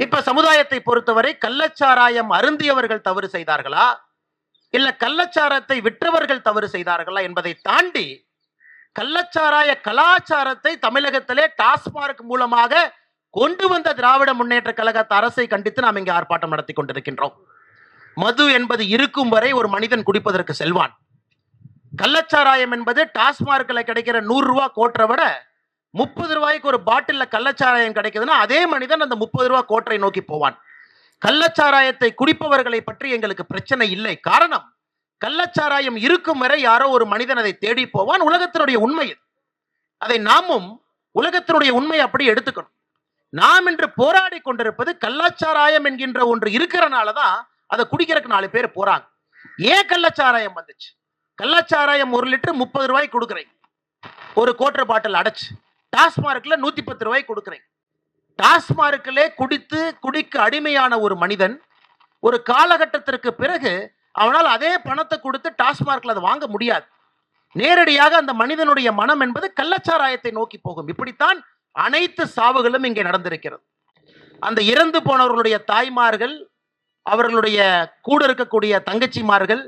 இப்ப சமுதாயத்தை பொறுத்தவரை கள்ளச்சாராயம் அருந்தியவர்கள் தவறு செய்தார்களா? இல்ல கள்ளச்சாரத்தை விற்றவர்கள் தவறு செய்தார்களா என்பதை தாண்டி கள்ளச்சாராய கலாச்சாரத்தை தமிழகத்திலே டாஸ்மார்க் மூலமாக கொண்டு வந்த திராவிட முன்னேற்ற கழகத்தை அரசை கண்டித்து நாம் இங்கே ஆர்ப்பாட்டம் நடத்தி கொண்டிருக்கின்றோம். மது என்பது இருக்கும் வரை ஒரு மனிதன் குடிப்பதற்கு செல்வான். கள்ளச்சாராயம் என்பது டாஸ்மார்க்கில் கிடைக்கிற நூறு ரூபா கோட்டரை விட முப்பது ரூபாய்க்கு ஒரு பாட்டில்ல கள்ளச்சாராயம் கிடைக்குதுன்னா அதே மனிதன் அந்த முப்பது ரூபா கோட்டரை நோக்கி போவான். கள்ளச்சாராயத்தை குடிப்பவர்களை பற்றி எங்களுக்கு பிரச்சனை இல்லை. காரணம் கள்ளச்சாராயம் இருக்கும் வரை யாரோ ஒரு மனிதன் அதை தேடி போவான். உலகத்தினுடைய உண்மை அதை நாமும் உலகத்தினுடைய உண்மையை அப்படி எடுத்துக்கணும். நாம் இன்று போராடி கொண்டிருப்பது கள்ளச்சாராயம் என்கின்ற ஒன்று இருக்கிறனால தான் அதை குடிக்கிறதுக்கு நாலு பேர் போறாங்க. ஏன் கள்ளச்சாராயம் வந்துச்சு? கள்ளச்சாராயம் ஒரு லிட்டர் முப்பது ரூபாய்க்கு கொடுக்குறீங்க. ஒரு கோட்டர் பாட்டில் அடைச்சு. டாஸ்மார்க்ல நூத்தி பத்து ரூபாய் கொடுக்குறேன். டாஸ்மார்க்கிலே குடித்து குடிக்க அடிமையான ஒரு மனிதன் ஒரு காலகட்டத்திற்கு பிறகு அவனால் அதே பணத்தை கொடுத்து டாஸ்மார்க்ல அதை வாங்க முடியாது. நேரடியாக அந்த மனிதனுடைய மனம் என்பது கள்ளச்சாராயத்தை நோக்கி போகும். இப்படித்தான் அனைத்து சாவுகளும் இங்கே நடந்திருக்கிறது. அந்த இறந்து போனவர்களுடைய தாய்மார்கள் அவர்களுடைய கூட இருக்கக்கூடிய தங்கச்சிமார்கள்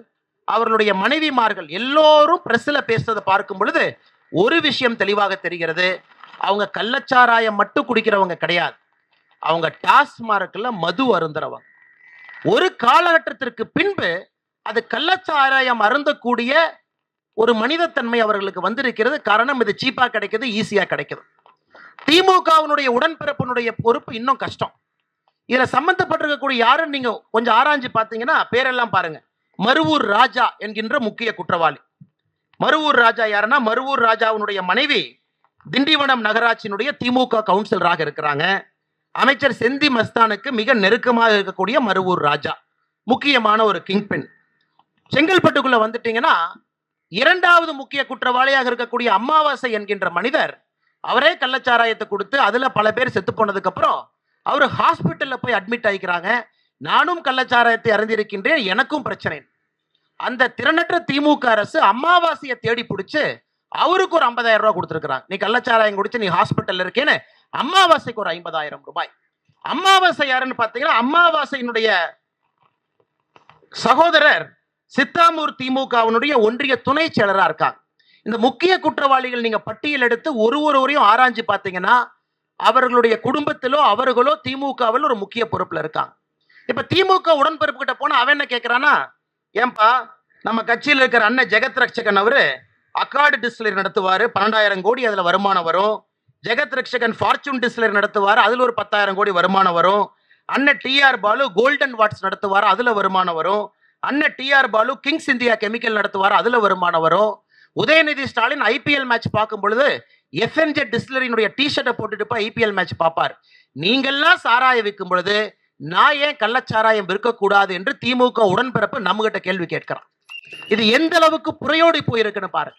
அவர்களுடைய மனைவிமார்கள் எல்லோரும் பிரஸ்ல பேசுறதை பார்க்கும் பொழுது ஒரு விஷயம் தெளிவாக தெரிகிறது. அவங்க கள்ளச்சாராயம் மட்டும் குடிக்கிறவங்க கிடையாது. அவங்க டாஸ்மார்க்கில் மது அருந்துறவங்க. ஒரு காலகட்டத்திற்கு பின்பு அது கள்ளச்சாராயம் அருந்தக்கூடிய ஒரு மனிதத்தன்மை அவர்களுக்கு வந்திருக்கிறது. காரணம் இது சீப்பாக கிடைக்குது ஈஸியாக கிடைக்குது. திமுகவினுடைய உடன்பிறப்பினுடைய பொறுப்பு இன்னும் கஷ்டம். இதில் சம்மந்தப்பட்டிருக்கக்கூடிய யாருன்னு நீங்கள் கொஞ்சம் ஆராய்ஞ்சு பார்த்தீங்கன்னா பேரெல்லாம் பாருங்க. மருவூர் ராஜா என்கின்ற முக்கிய குற்றவாளி. மருவூர் ராஜா யாருன்னா மருவூர் ராஜாவினுடைய மனைவி திண்டிவனம் நகராட்சியினுடைய திமுக கவுன்சிலராக இருக்கிறாங்க. அமைச்சர் செந்தி மஸ்தானுக்கு மிக நெருக்கமாக இருக்கக்கூடிய மருவூர் ராஜா முக்கியமான ஒரு கிங் பெண் செங்கல்பட்டுக்குள்ள வந்துட்டீங்கன்னா இரண்டாவது முக்கிய குற்றவாளியாக இருக்கக்கூடிய அமாவாசை என்கின்ற மனிதர் அவரே கள்ளச்சாராயத்தை கொடுத்து அதுல பல பேர் செத்து போனதுக்கு அப்புறம் அவர் ஹாஸ்பிட்டல்ல போய் அட்மிட் ஆகிக்கிறாங்க நானும் கள்ளச்சாராயத்தை அறிந்திருக்கின்றேன் எனக்கும் பிரச்சனை. அந்த திறனற்ற திமுக அரசு அமாவாசையை தேடி பிடிச்சு அவருக்கு ஒரு ஐம்பதாயிரம் ரூபாய் கொடுத்துருக்காங்க நீ கள்ளச்சாராயம் குடிச்சு நீ ஹாஸ்பிட்டல்ல இருக்கேன்னு அமாவாசைக்கு ஒரு ஐம்பதாயிரம் ரூபாய். அமாவாசை யாருன்னு பார்த்தீங்கன்னா அமாவாசையினுடைய சகோதரர் சித்தாமூர் திமுகவினுடைய ஒன்றிய துணை செயலராக இருக்காங்க. இந்த முக்கிய குற்றவாளிகள் நீங்க பட்டியல் எடுத்து ஒரு ஒருவரையும் ஆராய்ஞ்சு பார்த்தீங்கன்னா அவர்களுடைய குடும்பத்திலோ அவர்களோ திமுகவில் ஒரு முக்கிய பொறுப்புல இருக்காங்க. இப்ப திமுக உடன்பிறப்பு கிட்ட போனா அவன் என்ன கேட்கிறானா ஏன்பா நம்ம கட்சியில் இருக்கிற அண்ணன் ஜெகத் ரட்சகன் அவரு அக்கார்டு டிஸ்டிலரி நடத்துவார். பன்னெண்டாயிரம் கோடி அதில் வருமானம் வரும். ஜெகத் ரக்ஷகன் ஃபார்ச்சூன் டிஸ்டிலரி நடத்துவார். அதில் ஒரு பத்தாயிரம் கோடி வருமானம் வரும். அண்ணன் டிஆர் பாலு கோல்டன் வாட்ஸ் நடத்துவார். அதில் வருமானம் வரும். அண்ணன் TR Balu Kings India Chemical நடத்துவார். அதில் வருமானம் வரும். உதயநிதி ஸ்டாலின் ஐபிஎல் மேட்ச் பார்க்கும் பொழுது எஃப்என்ஜெட் டிஸ்டிலரியினுடைய டிஷர்ட்டை போட்டுட்டு போய் ஐபிஎல் மேட்ச் பார்ப்பார். நீங்கள்லாம் சாராயம் விற்கும் பொழுது நான் ஏன் கள்ளச்சாராயம் விற்கக்கூடாது என்று திமுக உடன்பிறப்பு நம்மகிட்ட கேள்வி கேட்கிறான். இது எந்த அளவுக்கு புறையோடி போயிருக்குன்னு பாரு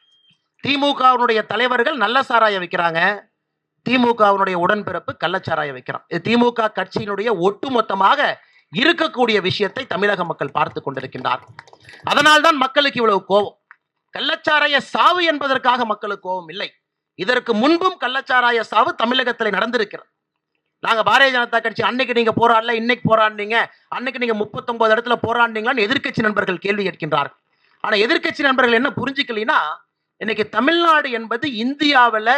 திமுகவினுடைய தலைவர்கள் நல்ல சாராயம் வைக்கிறாங்க. திமுகவினுடைய உடன்பிறப்பு கள்ளச்சாராயம் வைக்கிறான் இது திமுக கட்சியினுடைய ஒட்டுமொத்தமாக இருக்கக்கூடிய விஷயத்தை தமிழக மக்கள் பார்த்து கொண்டிருக்கின்றார். அதனால்தான் மக்களுக்கு இவ்வளவு கோபம். கள்ளச்சாராய சாவு என்பதற்காக மக்களுக்கு கோபம் இல்லை. இதற்கு முன்பும் கள்ளச்சாராய சாவு தமிழகத்தில் நடந்திருக்கிறது. நாங்க பாரதிய ஜனதா கட்சி அன்னைக்கு நீங்க போராடல இன்னைக்கு போராடினீங்க. அன்னைக்கு நீங்க முப்பத்தொன்பது இடத்துல போராடினீங்களான்னு எதிர்க்கட்சி நண்பர்கள் கேள்வி கேட்கின்றார்கள். ஆனா எதிர்க்கட்சி நண்பர்கள் என்ன புரிஞ்சுக்கலைன்னா இன்னைக்கு தமிழ்நாடு என்பது இந்தியாவில்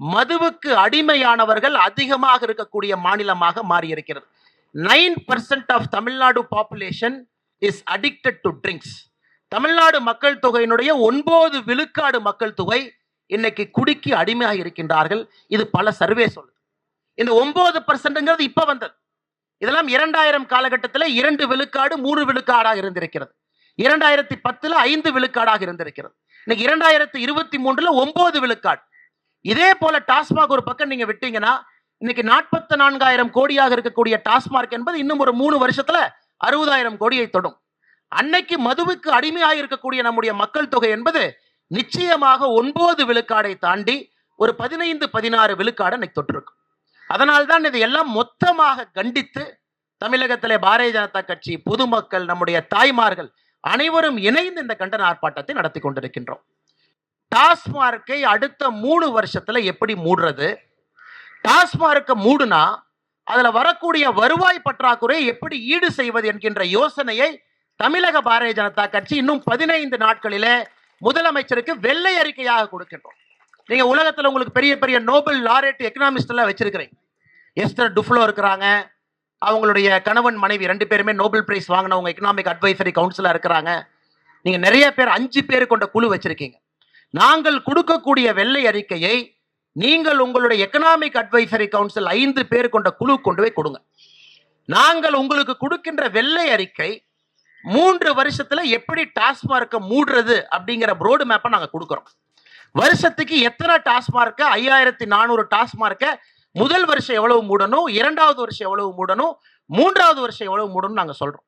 மதுவுக்கு அடிமையானவர்கள் அதிகமாக இருக்கக்கூடிய மாநிலமாக மாறி இருக்கிறது nine percent of Tamil Nadu population is addicted to drinks. Tamil Nadu மக்கள் தொகையினுடைய ஒன்பது விழுக்காடு மக்கள் தொகை இன்னைக்கு குடிக்கு அடிமையாக இருக்கின்றார்கள். இது பல சர்வே சொல்லுது. இந்த ஒன்பது பர்சன்ட்ங்கிறது இப்போ வந்தது. இதெல்லாம் இரண்டாயிரம் காலகட்டத்தில் இரண்டு விழுக்காடு மூணு விழுக்காடாக இருந்திருக்கிறது. இரண்டாயிரத்தி பத்துல ஐந்து விழுக்காடாக இருந்திருக்கிறது. இன்னைக்கு இரண்டாயிரத்தி இருபத்தி மூன்றுல ஒன்பது விழுக்காடு. இதே போல டாஸ்மாக் ஒரு பக்கம் நீங்க விட்டீங்கன்னா இன்னைக்கு நாற்பத்தி நான்காயிரம் கோடியாக இருக்கக்கூடிய டாஸ்மார்க் என்பது இன்னும் ஒரு மூணு வருஷத்துல அறுபதாயிரம் கோடியை தொடும். அன்னைக்கு மதுவுக்கு அடிமையாக இருக்கக்கூடிய நம்முடைய மக்கள் தொகை என்பது நிச்சயமாக ஒன்பது விழுக்காடை தாண்டி ஒரு பதினைந்து பதினாறு விழுக்காடு இன்னைக்கு தொட்டிருக்கும். அதனால்தான் இதையெல்லாம் எல்லாம் மொத்தமாக கண்டித்து தமிழகத்திலே பாரதிய ஜனதா கட்சி பொதுமக்கள் நம்முடைய தாய்மார்கள் அனைவரும் இணைந்து இந்த கண்டன ஆர்ப்பாட்டத்தை நடத்தி கொண்டிருக்கின்றோம். டாஸ்மார்க்கை அடுத்த மூணு வருஷத்துல எப்படி மூடுறது? டாஸ்மார்க்கை மூடுனா அதுல வரக்கூடிய வருவாய் பற்றாக்குறையை எப்படி ஈடு செய்வது என்கின்ற யோசனையை தமிழக பாரதிய ஜனதா கட்சி இன்னும் பதினைந்து நாட்களிலே முதலமைச்சருக்கு வெள்ளை அறிக்கையாக கொடுக்கின்றோம். நீங்க உலகத்துல உங்களுக்கு பெரிய பெரிய நோபல் லாரேட் எக்கனாமிஸ்ட் எல்லாம் வச்சிருக்கிறீங்க. எஸ்டர் டுஃப்ளோ இருக்கிறாங்க. அவங்களுடைய கணவன் மனைவி ரெண்டு பேருமே நோபல் பிரைஸ் வாங்கினவங்க எக்கனாமிக் அட்வைசரி கவுன்சிலாக இருக்கிறாங்க. நீங்கள் நிறைய பேர் அஞ்சு பேர் கொண்ட குழு வச்சிருக்கீங்க. நாங்கள் கொடுக்கக்கூடிய வெள்ளை அறிக்கையை நீங்கள் உங்களுடைய எக்கனாமிக் அட்வைசரி கவுன்சில் ஐந்து பேர் கொண்ட குழு கொண்டு போய் கொடுங்க. நாங்கள் உங்களுக்கு கொடுக்கின்ற வெள்ளை அறிக்கை மூன்று வருஷத்தில் எப்படி டாஸ்மார்க்கை மூடுறது அப்படிங்கிற ரோடு மேப்பை நாங்கள் கொடுக்குறோம். வருஷத்துக்கு எத்தனை டாஸ்மார்க்கை? ஐயாயிரத்தி நானூறு டாஸ்மார்க்கை முதல் வருஷம் எவ்வளவு மூடணும்? இரண்டாவது வருஷம் எவ்வளவு மூடணும்? மூன்றாவது வருஷம் எவ்வளவு மூடணும் நாங்க சொல்றோம்.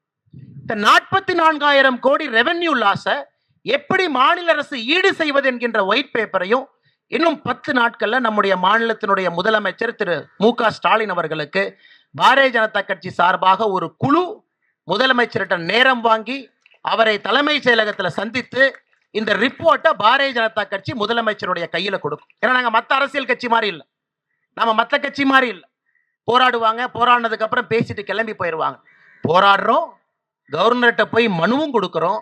இந்த நாற்பத்தி நான்காயிரம் கோடி ரெவென்யூ லாஸை எப்படி மாநில அரசு ஈடு செய்வது என்கின்ற ஒயிட் பேப்பரையும் இன்னும் பத்து நாட்கள்ல நம்முடைய மாநிலத்தினுடைய முதலமைச்சர் திரு மு க ஸ்டாலின் அவர்களுக்கு பாரதிய ஜனதா கட்சி சார்பாக ஒரு குழு முதலமைச்சர்கிட்ட நேரம் வாங்கி அவரை தலைமைச் செயலகத்துல சந்தித்து இந்த ரிப்போர்ட்டை பாரதிய ஜனதா கட்சி முதலமைச்சருடைய கையில கொடுக்கும். ஏன்னா நாங்க மத்த அரசியல் கட்சி மாதிரி இல்லை. நம்ம மத்த கட்சி மாதிரி இல்லை. போராடுவாங்க போராடினதுக்கு அப்புறம் பேசிட்டு கிளம்பி போயிடுவாங்க போராடுறோம் கவர்னர்கிட்ட போய் மனுவும் கொடுக்குறோம்.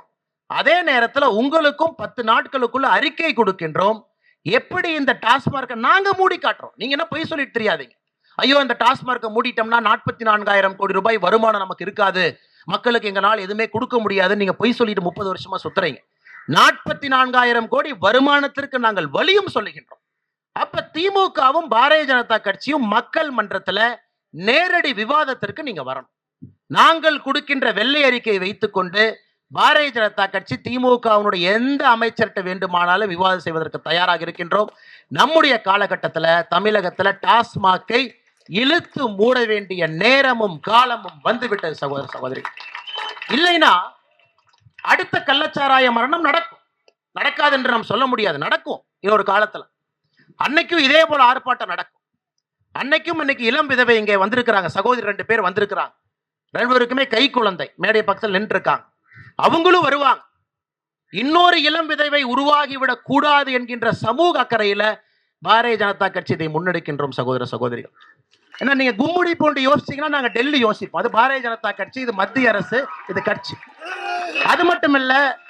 அதே நேரத்துல உங்களுக்கும் பத்து நாட்களுக்குள்ள அறிக்கை கொடுக்கின்றோம். எப்படி இந்த டாஸ்மார்க்கை நாங்க மூடி காட்டுறோம்? நீங்க என்ன பொய் சொல்லிட்டு தெரியாதீங்க. ஐயோ இந்த டாஸ்மார்க்கை மூடிட்டோம்னா நாற்பத்தி நான்காயிரம் கோடி ரூபாய் வருமானம் நமக்கு இருக்காது. மக்களுக்கு எங்களால் எதுவுமே கொடுக்க முடியாதுன்னு நீங்க பொய் சொல்லிட்டு முப்பது வருஷமா சுத்துறீங்க. நாற்பத்தி நான்காயிரம் கோடி வருமானத்திற்கு நாங்கள் வழியும் சொல்லுகின்றோம். அப்ப திமுகவும் பாரதிய ஜனதா கட்சியும் மக்கள் மன்றத்துல நேரடி விவாதத்திற்கு நீங்க வரணும். நாங்கள் கொடுக்கின்ற வெள்ளை அறிக்கையை வைத்துக்கொண்டு பாரதிய ஜனதா கட்சி திமுகவினுடைய எந்த அமைச்சர்கிட்ட வேண்டுமானாலும் விவாதம் செய்வதற்கு தயாராக இருக்கின்றோம். நம்முடைய காலகட்டத்தில் தமிழகத்தில் டாஸ்மாக்கை இழுத்து மூட வேண்டிய நேரமும் காலமும் வந்துவிட்டது சகோதர சகோதரி. இல்லைன்னா அடுத்த கள்ளச்சாராய மரணம் நடக்கும். நடக்காது என்று நாம் சொல்ல முடியாது. நடக்கும். இன்னொரு காலத்துல. அன்னைக்கும் இதே போல ஆர்ப்பாட்டம் நடக்கும். அன்னைக்கும் இன்னைக்கு இளம் விதவை இங்கே வந்திருக்கிறாங்க. சகோதரி ரெண்டு பேர் வந்திருக்கிறாங்க. ரெண்டு கை குழந்தை. மேடை பக்கத்தில் நின்று இருக்காங்க அவங்களும் வருவாங்க. இன்னொரு இளம் விதவை உருவாகிவிடக் கூடாது என்கின்ற சமூக அக்கறையில பாரதிய ஜனதா கட்சி இதை முன்னெடுக்கின்றோம் சகோதர சகோதரிகள். ஏன்னா நீங்க கும்முடி போன்று யோசிச்சீங்கன்னா நாங்க டெல்லி யோசிப்போம். அது பாரதிய ஜனதா கட்சி இது மத்திய அரசு இது கட்சி. அது மட்டும் இல்ல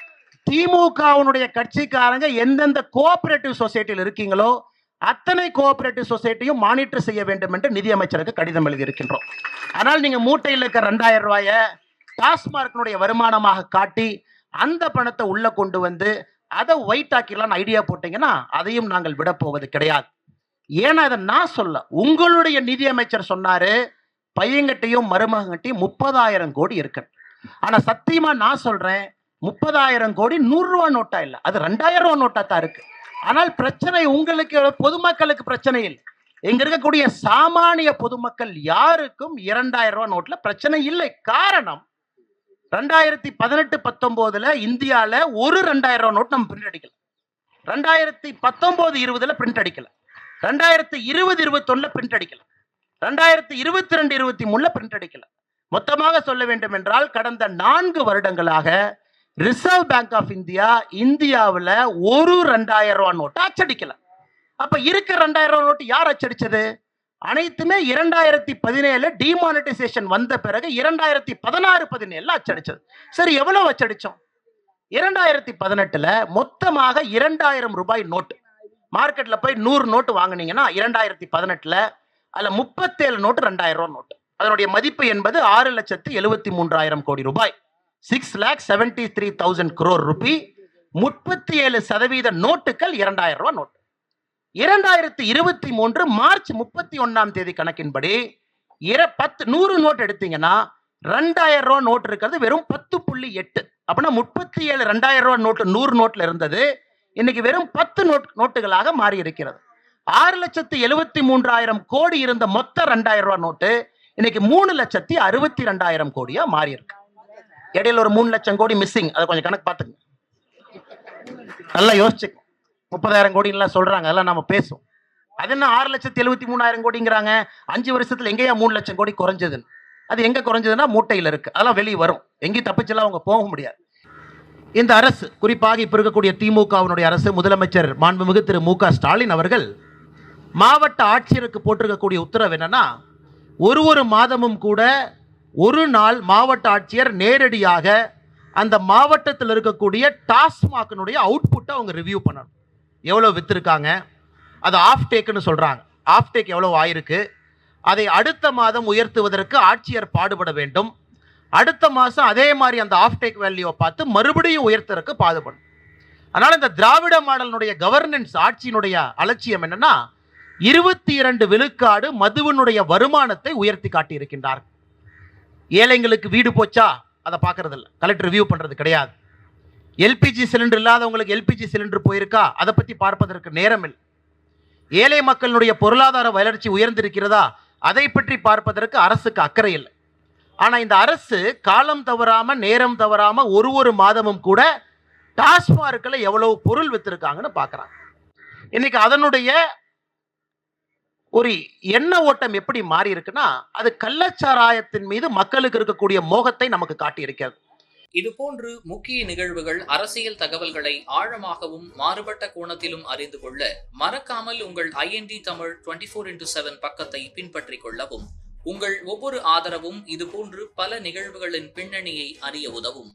திமுகவுடைய கட்சிக்காரங்க எந்தெந்த கோஆபரேட்டிவ் சொசைட்டியில் இருக்கீங்களோ அத்தனை கோஆபரேட்டிவ் சொசைட்டியும் மானிட்டர் செய்ய வேண்டும் என்று நிதியமைச்சருக்கு கடிதம் எழுதியிருக்கின்றோம். ஆனால் நீங்கள் மூட்டையில் இருக்கிற ரெண்டாயிரம் ரூபாயை டாஸ்மார்க்கினுடைய வருமானமாக காட்டி அந்த பணத்தை உள்ளே கொண்டு வந்து அதை ஒயிட் ஆக்கிடலாம்னு ஐடியா போட்டிங்கன்னா அதையும் நாங்கள் விடப்போவது கிடையாது. ஏன்னா அதை நான் சொல்ல உங்களுடைய நிதியமைச்சர் சொன்னார் பையன்கிட்டையும் மருமகங்கட்டையும் முப்பதாயிரம் கோடி இருக்கு. ஆனால் சத்தியமாக நான் சொல்கிறேன் முப்பதாயிரம் கோடி நூறுரூவா நோட்டாக நோட்டா அது ரெண்டாயிரம் ரூபா நோட்டா தான் இருக்குது ஆனால் பிரச்சனை உங்களுக்கு பொதுமக்களுக்கு பிரச்சனை இல்லை. இங்க இருக்கக்கூடிய சாமானிய பொதுமக்கள் யாருக்கும் இரண்டாயிரம் ரூபாய் நோட்ல பிரச்சனை இல்லை. காரணம் ரெண்டாயிரத்தி பதினெட்டு பத்தொன்பதுல இந்தியாவில் ஒரு ரெண்டாயிரம் ரூபாய் நோட் நம்ம பிரிண்ட் அடிக்கல. ரெண்டாயிரத்தி பத்தொன்பது இருபதுல பிரிண்ட் அடிக்கல. ரெண்டாயிரத்தி இருபது இருபத்தொன்னுல பிரிண்ட் அடிக்கல. ரெண்டாயிரத்தி இருபத்தி ரெண்டு இருபத்தி மூணுல பிரிண்ட் அடிக்கல. மொத்தமாக சொல்ல வேண்டும் என்றால் கடந்த நான்கு வருடங்களாக ரிசர்வ் பேங்க் ஆஃப் இந்தியா இந்தியாவில் ஒரு ரெண்டாயிரம் ரூபா நோட்டை அச்சடிக்கல. அப்ப இருக்க ரெண்டாயிரம் ரூபா நோட்டு யார் அச்சடிச்சது? அனைத்துமே இரண்டாயிரத்தி பதினேழு டிமானிட்டைசேஷன் வந்த பிறகு இரண்டாயிரத்தி பதினாறு பதினேழுல அச்சடிச்சது. சரி எவ்வளவு அச்சடிச்சோம்? இரண்டாயிரத்தி பதினெட்டுல மொத்தமாக இரண்டாயிரம் ரூபாய் நோட்டு. மார்க்கெட்ல போய் நூறு நோட்டு வாங்குனீங்கன்னா இரண்டாயிரத்தி பதினெட்டுல அதுல முப்பத்தேழு நோட்டு ரெண்டாயிரம் ரூபாய் நோட்டு. அதனுடைய மதிப்பு என்பது ஆறு லட்சத்து எழுபத்தி மூன்றாயிரம் கோடி ரூபாய். Six lakh seventy three thousand crore rupee முப்பத்தி ஏழு சதவீத நோட்டுகள் இரண்டாயிரம் ரூபாய் நோட்டு. இரண்டாயிரத்தி இருபத்தி மூன்று மார்ச் முப்பத்தி ஒன்றாம் தேதி கணக்கின்படி இர பத்து நூறு நோட் எடுத்தீங்கன்னா ரெண்டாயிரம் ரூபாய் நோட் இருக்கிறது வெறும் பத்து புள்ளி எட்டு. அப்படின்னா முப்பத்தி ஏழு ரெண்டாயிரம் ரூபாய் நோட்டு நூறு நோட்டில் இருந்தது. இன்னைக்கு வெறும் பத்து நோட் நோட்டுகளாக மாறி இருக்கிறது. ஆறு லட்சத்தி எழுபத்தி மூன்றாயிரம் கோடி இருந்த மொத்த ரெண்டாயிரம் ரூபாய் நோட்டு இன்னைக்கு மூணு லட்சத்தி அறுபத்தி ரெண்டாயிரம் கோடியா மாறி இருக்கு. இடையில ஒரு மூணு லட்சம் கோடி மிஸ்ஸிங் அதை கொஞ்சம் கணக்கு பார்த்துங்க நல்லா யோசிச்சு முப்பதாயிரம் கோடின்லாம் சொல்றாங்க. அதெல்லாம் நம்ம பேசுவோம். அது என்ன ஆறு லட்சத்தி எழுபத்தி மூணாயிரம் கோடிங்கிறாங்க? அஞ்சு வருஷத்துல எங்கேயா மூணு லட்சம் கோடி குறைஞ்சதுன்னு. அது எங்க குறைஞ்சதுன்னா மூட்டையில் இருக்கு. அதெல்லாம் வெளியே வரும். எங்கேயும் தப்பிச்செல்லாம் அவங்க போக முடியாது. இந்த அரசு குறிப்பாக இப்போ இருக்கக்கூடிய திமுகவினுடைய அரசு முதலமைச்சர் மாண்புமிகு திரு மு க ஸ்டாலின் அவர்கள் மாவட்ட ஆட்சியருக்கு போட்டிருக்கக்கூடிய உத்தரவு என்னன்னா ஒரு ஒரு மாதமும் கூட ஒரு நாள் மாவட்ட ஆட்சியர் நேரடியாக அந்த மாவட்டத்தில் இருக்கக்கூடிய டாஸ்மாக்கினுடைய அவுட்புட்டை அவங்க ரிவ்யூ பண்ணணும். எவ்வளோ விற்றுருக்காங்க அது ஆஃப் டேக்குன்னு சொல்கிறாங்க ஆஃப் டேக் எவ்வளோ ஆயிருக்கு? அதை அடுத்த மாதம் உயர்த்துவதற்கு ஆட்சியர் பாடுபட வேண்டும். அடுத்த மாதம் அதே மாதிரி அந்த ஆஃப் டேக் வேல்யூவை பார்த்து மறுபடியும் உயர்த்துறதுக்கு பாடுபடும். அதனால் இந்த திராவிட மாடலினுடைய கவர்னன்ஸ் ஆட்சியினுடைய அலட்சியம் என்னன்னா இருபத்தி இரண்டு விழுக்காடு மதுவினுடைய வருமானத்தை உயர்த்தி காட்டியிருக்கின்றார்கள். ஏழைங்களுக்கு வீடு போச்சா? அதை பார்க்கறது இல்லை கலெக்டர் ரிவ்யூ பண்ணுறது கிடையாது. எல்பிஜி சிலிண்டர் இல்லாதவங்களுக்கு எல்பிஜி சிலிண்டர் போயிருக்கா? அதை பற்றி பார்ப்பதற்கு நேரம் இல்லை. ஏழை மக்களுடைய பொருளாதார வளர்ச்சி உயர்ந்திருக்கிறதா? அதை பற்றி பார்ப்பதற்கு அரசுக்கு அக்கறை இல்லை. ஆனால் இந்த அரசு காலம் தவறாமல் நேரம் தவறாமல் ஒரு ஒரு மாதமும் கூட டாஸ்மார்க்கில் எவ்வளவு பொருள் விற்றுருக்காங்கன்னு பார்க்குறாங்க. இன்றைக்கி அதனுடைய ஒரு எண்ண ஓட்டம் எப்படி மாறி இருக்குன்னா அது கள்ளச்சாராயத்தின் மீது மக்களுக்கு இருக்கக்கூடிய மோகத்தை நமக்கு காட்டியிருக்கிறது. இதுபோன்று முக்கிய நிகழ்வுகள் அரசியல் தகவல்களை ஆழமாகவும் மாறுபட்ட கோணத்திலும் அறிந்து கொள்ள மறக்காமல் உங்கள் INT Tamil twenty four into seven பக்கத்தை பின்பற்றிக் கொள்ளவும் உங்கள் ஒவ்வொரு ஆதரவும் இதுபோன்று பல நிகழ்வுகளின் பின்னணியை அறிய உதவும்.